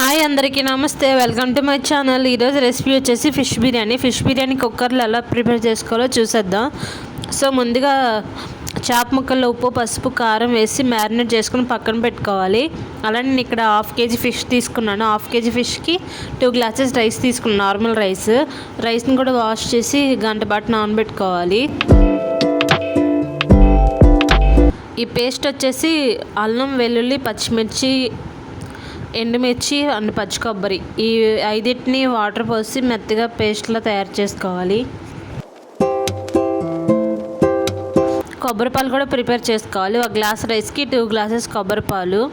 Hi అందరికీ నమస్తే welcome to my channel. ఈరోజు రెసిపీ వచ్చేసి ఫిష్ బిర్యానీ. ఫిష్ బిర్యానీ కుక్కర్లో ఎలా ప్రిపేర్ చేసుకోవాలో చూసేద్దాం. సో ముందుగా చేప ముక్కల్లో ఉప్పు పసుపు కారం వేసి మ్యారినేట్ చేసుకుని పక్కన పెట్టుకోవాలి. అలానే నేను ఇక్కడ హాఫ్ కేజీ ఫిష్ తీసుకున్నాను. హాఫ్ కేజీ ఫిష్కి టూ గ్లాసెస్ రైస్ తీసుకున్నాను నార్మల్ రైస్. రైస్ని కూడా వాష్ చేసి గంట పాటు నానబెట్టుకోవాలి. ఈ పేస్ట్ వచ్చేసి అల్లం వెల్లుల్లి పచ్చిమిర్చి ఎండుమిర్చి అండ్ పచ్చి కొబ్బరి. ఈ ఐదింటిని వాటర్ పోసి మెత్తగా పేస్ట్లా తయారు చేసుకోవాలి. కొబ్బరి పాలు కూడా ప్రిపేర్ చేసుకోవాలి. ఒక గ్లాస్ రైస్కి టూ గ్లాసెస్ కొబ్బరి పాలు.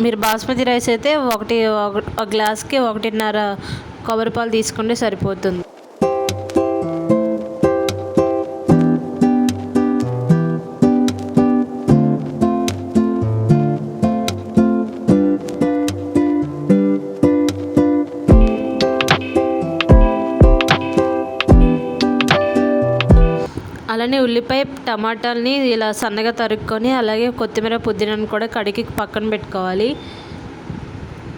మీరు బాస్మతి రైస్ అయితే ఒకటి ఒక- గ్లాస్కి ఒకటిన్నర కొబ్బరి పాలు తీసుకుంటే సరిపోతుంది. అలానే ఉల్లిపాయ టమాటాలని ఇలా సన్నగా తరుక్కొని అలాగే కొత్తిమీర పుదీనాను కూడా కడిగి పక్కన పెట్టుకోవాలి.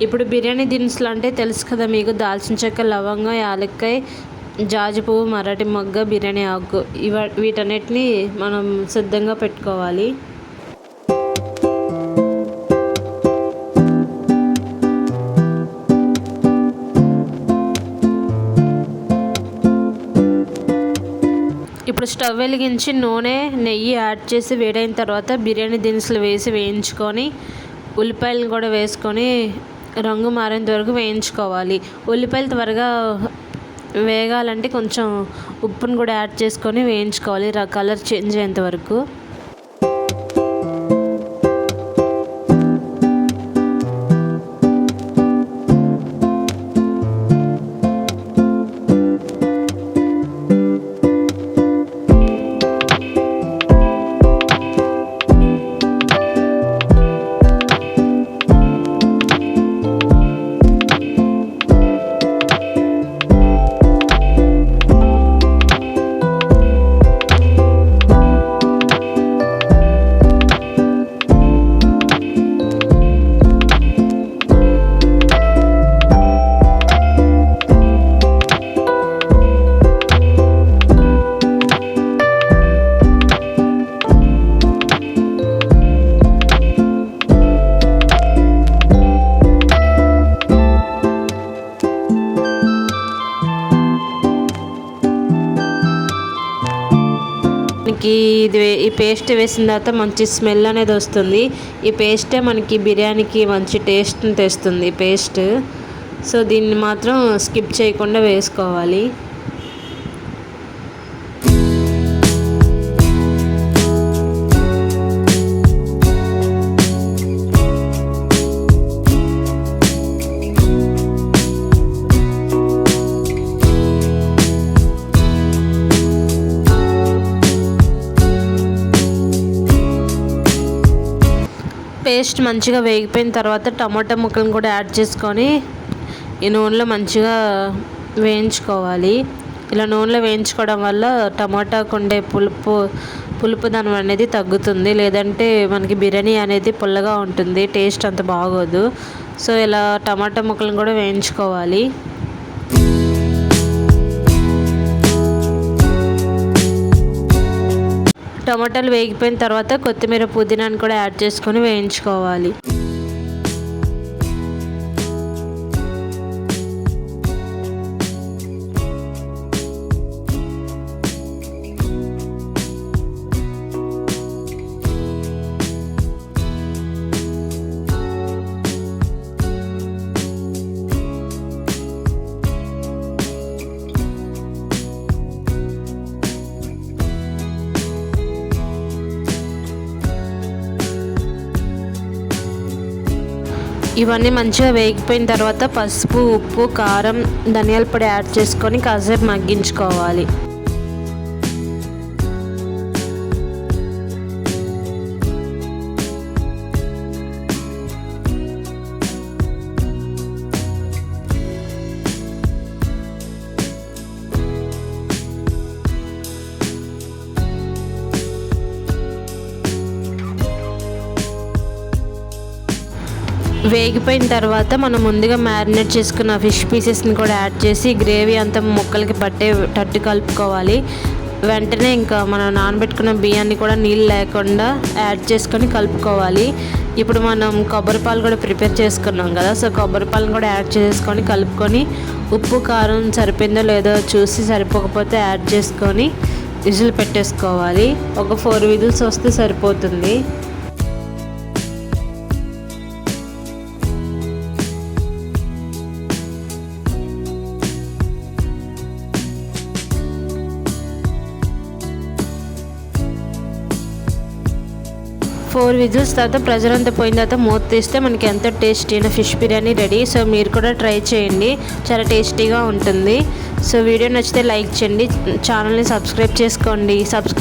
ఇప్పుడు బిర్యానీ దినుసులు అంటే తెలుసు కదా మీకు దాల్చిన చెక్క లవంగం యాలక్కాయ జాజి పువ్వు మరాఠీ మొగ్గ బిర్యానీ ఆకు ఇవ వీటన్నిటిని మనం సిద్ధంగా పెట్టుకోవాలి. ఇప్పుడు స్టవ్ వెలిగించి నూనె నెయ్యి యాడ్ చేసి వేడైన తర్వాత బిర్యానీ దినుసులు వేసి వేయించుకొని ఉల్లిపాయలను కూడా వేసుకొని రంగు మారేంత వరకు వేయించుకోవాలి. ఉల్లిపాయలు త్వరగా వేగాలంటే కొంచెం ఉప్పును కూడా యాడ్ చేసుకొని వేయించుకోవాలి. కలర్ చేంజ్ అయ్యేంత వరకు. మనకి ఇది ఈ పేస్ట్ వేసిన తర్వాత మంచి స్మెల్ అనేది వస్తుంది. ఈ పేస్టే మనకి బిర్యానీకి మంచి టేస్ట్ని తెస్తుంది పేస్ట్. సో దీన్ని మాత్రం స్కిప్ చేయకుండా వేసుకోవాలి. పేస్ట్ మంచిగా వేగిపోయిన తర్వాత టమాటా ముక్కలను కూడా యాడ్ చేసుకొని ఈ నూనెలో మంచిగా వేయించుకోవాలి. ఇలా నూనెలో వేయించుకోవడం వల్ల టమాటాకు ఉండే పులుపు పులుపుదనం అనేది తగ్గుతుంది. లేదంటే మనకి బిర్యానీ అనేది పుల్లగా ఉంటుంది. టేస్ట్ అంత బాగోదు. సో ఇలా టమాటా ముక్కలను కూడా వేయించుకోవాలి. టమాటాలు వేగిపోయిన తర్వాత కొత్తిమీర పుదీనాను కూడా యాడ్ చేసుకొని వేయించుకోవాలి. ఇవన్నీ మంచిగా వేగిపోయిన తర్వాత పసుపు ఉప్పు కారం ధనియాల పొడి యాడ్ చేసుకొని కాసేపు మగ్గించుకోవాలి. వేగిపోయిన తర్వాత మనం ముందుగా మ్యారినేట్ చేసుకున్న ఫిష్ పీసెస్ని కూడా యాడ్ చేసి గ్రేవీ అంతా ముక్కలకి పట్టేటట్టు కలుపుకోవాలి. వెంటనే ఇంకా మనం నానబెట్టుకున్న బియ్యాన్ని కూడా నీళ్ళు లేకుండా యాడ్ చేసుకొని కలుపుకోవాలి. ఇప్పుడు మనం కొబ్బరి పాలు కూడా ప్రిపేర్ చేసుకున్నాం కదా సో కొబ్బరి పాలను కూడా యాడ్ చేసుకొని కలుపుకొని ఉప్పు కారం సరిపోయిందో లేదో చూసి సరిపోకపోతే యాడ్ చేసుకొని విజిల్ పెట్టేసుకోవాలి. ఒక ఫోర్ విజిల్స్ వస్తే సరిపోతుంది. ఫోర్ విజిల్స్ తర్వాత ప్రెజర్ అంతా పోయిన తర్వాత మూత తీస్తే మనకి ఎంతో టేస్టీ అయిన ఫిష్ బిర్యానీ రెడీ. సో మీరు కూడా ట్రై చేయండి. చాలా టేస్టీగా ఉంటుంది. సో వీడియో నచ్చితే లైక్ చేయండి. ఛానల్ని సబ్స్క్రైబ్ చేసుకోండి. సబ్స్క్రైబ్